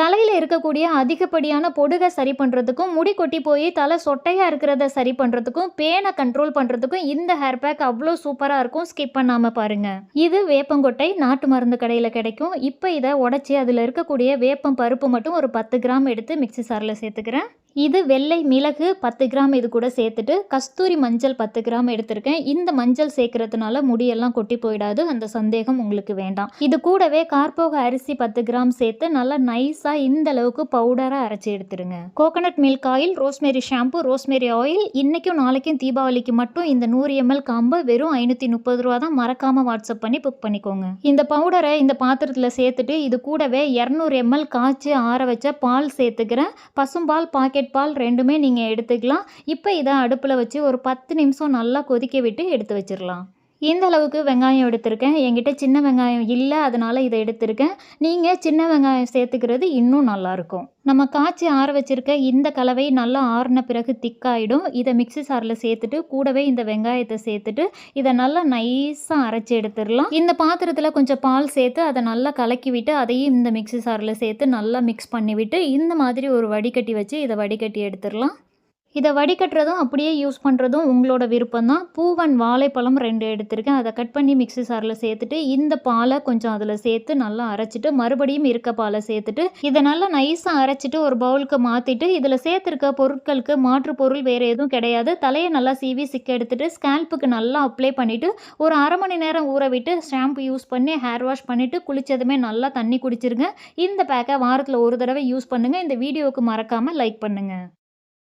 தலையில் இருக்கக்கூடிய அதிகப்படியான பொடுகை சரி பண்ணுறதுக்கும் முடி கொட்டி போய் தலை சொட்டையாக இருக்கிறத சரி பண்ணுறதுக்கும் பேனை கண்ட்ரோல் பண்ணுறதுக்கும் இந்த ஹேர் பேக் அவ்வளோ சூப்பராக இருக்கும். ஸ்கிப் பண்ணாமல் பாருங்கள் இது வேப்பங்கொட்டை நாட்டு மருந்து கடையில் கிடைக்கும். இப்போ இதை உடச்சி அதில் இருக்கக்கூடிய வேப்பம் பருப்பு மட்டும் ஒரு பத்து கிராம் எடுத்து மிக்ஸி சாரில் சேர்த்துக்கிறேன். இது வெள்ளை மிளகு பத்து கிராம் இது கூட சேர்த்துட்டு கஸ்தூரி மஞ்சள் பத்து கிராம் எடுத்திருக்கேன். இந்த மஞ்சள் சேர்க்கறதுனால முடியெல்லாம் கொட்டி போயிடாது. அந்த சந்தேகம் உங்களுக்கு வேண்டாம். இது கூடவே கார்போக அரிசி பத்து கிராம் சேர்த்து நல்லா நைஸாக இந்த அளவுக்கு பவுடராக அரைச்சி எடுத்துருங்க. Coconut milk oil rosemary shampoo rosemary oil. இன்னைக்கும் நாளைக்கும் தீபாவளிக்கு மட்டும் இந்த நூறு எம்எல் காம்பு வெறும் ஐநூற்றி முப்பது ரூபா தான். மறக்காமல் வாட்ஸ்அப் பண்ணி புக் பண்ணிக்கோங்க. இந்த பவுடரை இந்த பாத்திரத்தில் சேர்த்துட்டு இது கூடவே இரநூறு எம்எல் காய்ச்சி ஆற வச்ச பால் சேர்த்துக்கிறேன். பசும்பால் பாக்கெட் பால் ரெண்டுமே நீங்கள் எடுத்துக்கலாம். இப்போ இதை அடுப்பில் வச்சு ஒரு பத்து நிமிஷம் நல்லா கொதிக்க விட்டு எடுத்து வச்சிடலாம் இந்த அளவுக்கு வெங்காயம் எடுத்திருக்கேன். என்கிட்ட சின்ன வெங்காயம் இல்லை அதனால் இதை எடுத்திருக்கேன். நீங்கள் சின்ன வெங்காயம் சேர்த்துக்கிறது இன்னும் நல்லாயிருக்கும் நம்ம காய்ச்சி ஆற வச்சிருக்க இந்த கலவை நல்லா ஆறின பிறகு திக்காயிடும். இதை மிக்ஸி சாரில் சேர்த்துட்டு கூடவே இந்த வெங்காயத்தை சேர்த்துட்டு இதை நல்லா நைஸாக அரைச்சி எடுத்துடலாம். இந்த பாத்திரத்தில் கொஞ்சம் பால் சேர்த்து அதை நல்லா கலக்கி விட்டு அதையும் இந்த மிக்ஸி சாரில் சேர்த்து நல்லா மிக்ஸ் பண்ணிவிட்டு இந்த மாதிரி ஒரு வடிகட்டி வச்சு இதை வடிகட்டி எடுத்துடலாம். இதை வடிகட்டுறதும் அப்படியே யூஸ் பண்ணுறதும் உங்களோட விருப்பம் தான் பூவன் வாழைப்பழம் ரெண்டு எடுத்திருக்கேன். அதை கட் பண்ணி மிக்ஸி சாரில் சேர்த்துட்டு இந்த பாலை கொஞ்சம் அதில் சேர்த்து நல்லா அரைச்சிட்டு மறுபடியும் இருக்க பாலை சேர்த்துட்டு இதை நல்லா நைஸாக அரைச்சிட்டு ஒரு பவுலுக்கு மாற்றிட்டு இதில் சேர்த்துருக்க பொருட்களுக்கு மாற்று பொருள் வேறு எதுவும் கிடையாது. தலையை நல்லா சீவி சிக்க எடுத்துட்டு ஸ்கேல்ப்புக்கு நல்லா அப்ளை பண்ணிவிட்டு ஒரு அரை மணி நேரம் ஊற விட்டு ஷாம்பு யூஸ் பண்ணி ஹேர் வாஷ் பண்ணிவிட்டு குளித்ததுமே நல்லா தண்ணி குடிச்சிருங்க. இந்த பேக்கை வாரத்தில் ஒரு தடவை யூஸ் பண்ணுங்கள் இந்த வீடியோவுக்கு மறக்காமல் லைக் பண்ணுங்கள்